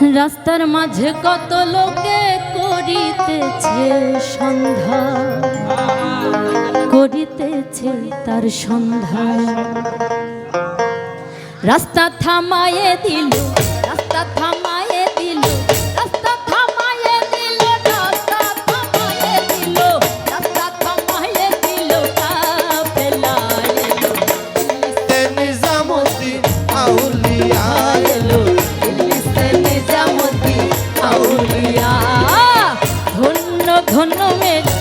রাস্তার মাঝে কত লোকে করিতেছে সন্ধ্যা। করিতেছে তার সন্ধ্যা। রাস্তা থামায়ে দিল ধন্য ধন্য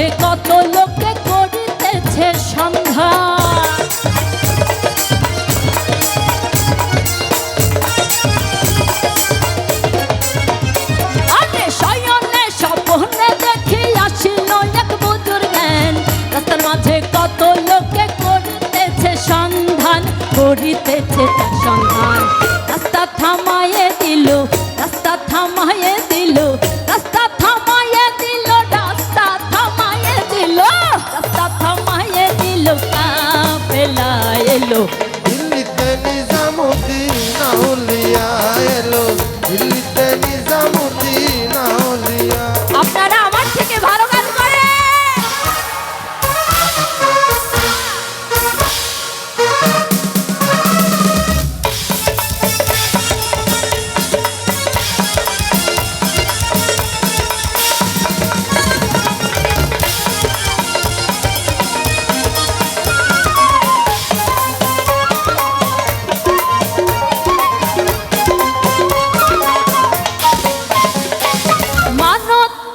মাঝে কত লোকে করিতেছে সন্ধ্যা কত লোকে করিতেছে সন্ধান, করিতেছে তার সন্ধান। রাস্তা থামায়ে দিল নিজামুদ্দিন আউলিয়া এলো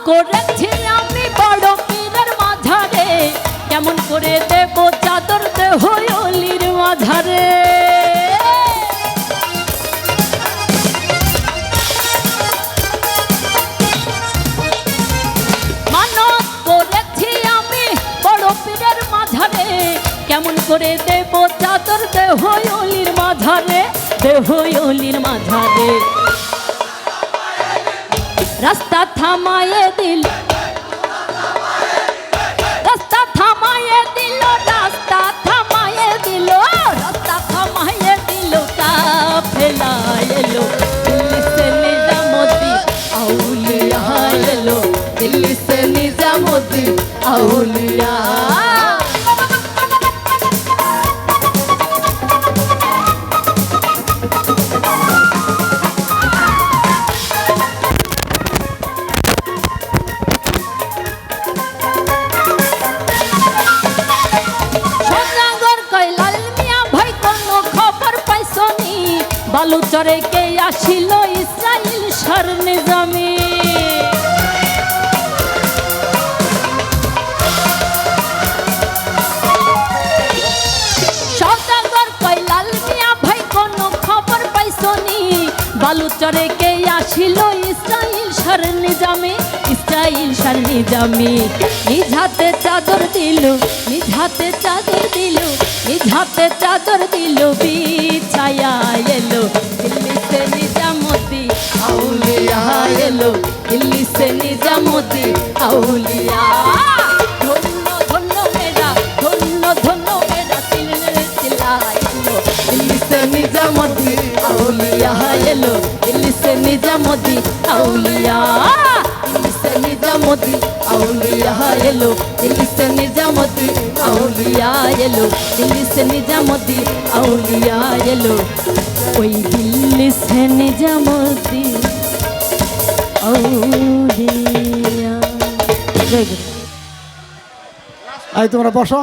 করেছি আমি বড় পীরের মাঝারে। কেমন করে দেব চাদর দেহ অলির মাঝারে। কেমন করে দেব চাদর দেহ অলির মাঝারে। দেহ অলির মাঝারে। রাস্তা থামায়ে দিল। রাস্তা থামায়ে দিল থামায়ে নিজামুদ্দিন আউলিয়া বালুচরে কে আসিল ইসরাইল স্বর্ণে জমি? সদাগর পাইছনি? বালুচরে কে আসিল ইসরাইল সর নিজামী ইসরাইল সর নিজামী, নিজ হাতে চাদর দিল, নিজ হাতে চাদর দিল, নিজ হাতে চাদর দিল, বিছায়া এলো দিল্লি সে নিজামতি, আউলিয়া এলো দিল্লি সে নিজামতি, আউলিয়া। ধন্য ধন্য মেরা ধন্য ধন্য মেরা সিলনে চিল্লা এলো দিল্লি সে নিজামতি, আউলিয়া এলো দিল্লি সে নিজামতি, আউলিয়া। নিজামতি, আউলিয়া এলো সে নিজামতি, আউলিয়া এলো সে নিজামতি, আউলিয়া এলো। ওই সে নিজামতি, আউলিয়া। জয় তোমরা বসো।